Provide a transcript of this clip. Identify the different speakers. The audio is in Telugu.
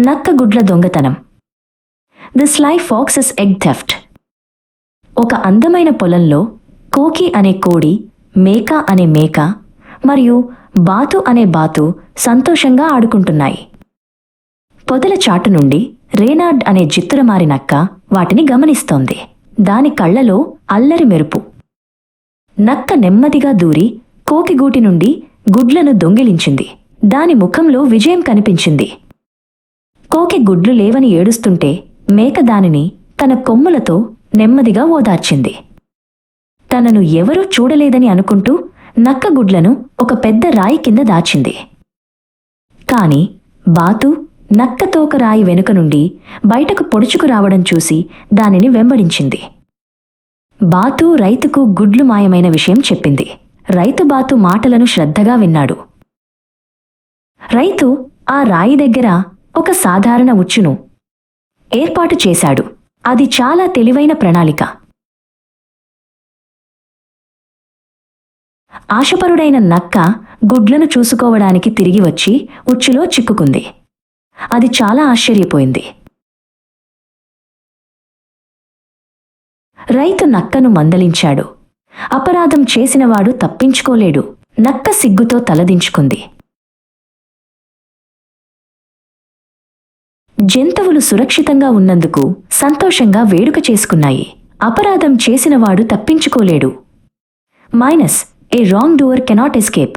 Speaker 1: నక్క గుడ్ల దొంగతనం the sly is egg theft ఒక అందమైన పొలంలో కోకి అనే కోడి మేక అనే మేక మరియు బాతు అనే బాతు సంతోషంగా ఆడుకుంటున్నాయి. పొదల చాటు నుండి రేనార్డ్ అనే జిత్తురమారి నక్క వాటిని గమనిస్తోంది. దాని కళ్ళలో అల్లరి మెరుపు. నక్క నెమ్మదిగా దూరి కోకిగూటి నుండి గుడ్లను దొంగిలించింది. దాని ముఖంలో విజయం కనిపించింది. కోకి గుడ్లు లేవని ఏడుస్తుంటే మేక దానిని తన కొమ్ములతో నెమ్మదిగా ఓదార్చింది. తనను ఎవరూ చూడలేదని అనుకుంటూ నక్క గుడ్లను ఒక పెద్ద రాయి కింద దాచింది. కాని బాతు నక్క తోక రాయి వెనుక నుండి బయటకు పొడుచుకు రావడం చూసి దానిని వెంబడించింది. బాతు రైతుకు గుడ్లు మాయమైన విషయం చెప్పింది. రైతు బాతు మాటలను శ్రద్ధగా విన్నాడు. రైతు ఆ రాయి దగ్గర ఒక సాధారణ ఉచ్చును ఏర్పాటు చేశాడు. అది చాలా తెలివైన ప్రణాళిక. ఆశపరుడైన నక్క గుడ్లను చూసుకోవడానికి తిరిగి వచ్చి ఉచ్చులో చిక్కుకుంది. అది చాలా ఆశ్చర్యపోయింది. రైతు నక్కను మందలించాడు. అపరాధం చేసినవాడు తప్పించుకోలేడు. నక్క సిగ్గుతో తలదించుకుంది. జంతువులు సురక్షితంగా ఉన్నందుకు సంతోషంగా వేడుక చేసుకున్నాయి. అపరాధం చేసినవాడు తప్పించుకోలేడు. Minus a wrongdoer cannot escape